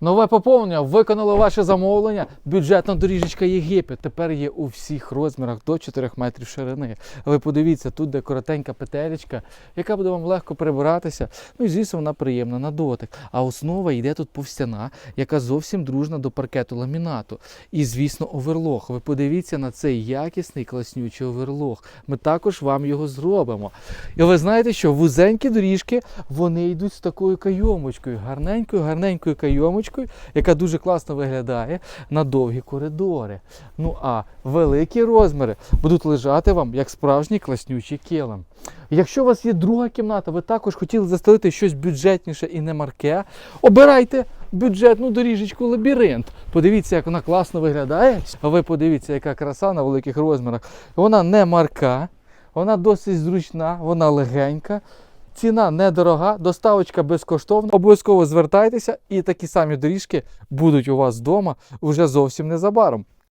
Нове поповнення виконало ваше замовлення. Бюджетна доріжечка Єгипет тепер є у всіх розмірах до 4 метрів ширини. Ви подивіться, тут де коротенька петелечка, яка буде вам легко прибиратися. Ну і звісно, вона приємна на дотик. А основа йде тут повстяна, яка зовсім дружна до паркету ламінату. І, звісно, оверлог. Ви подивіться на цей якісний класнючий оверлог. Ми також вам його зробимо. І ви знаєте, що вузенькі доріжки вони йдуть з такою кайомочкою, гарненькою, гарненькою кайомочкою, яка дуже класно виглядає на довгі коридори. Ну а великі розміри будуть лежати вам як справжній класнючий килим. Якщо у вас є друга кімната, ви також хотіли застелити щось бюджетніше і не марке, обирайте бюджетну доріжечку лабіринт. Подивіться, як вона класно виглядає. А ви подивіться, яка краса на великих розмірах. Вона не марка, вона досить зручна, вона легенька. Ціна недорога, доставочка безкоштовна. Обов'язково звертайтеся, і такі самі доріжки будуть у вас вдома вже зовсім незабаром.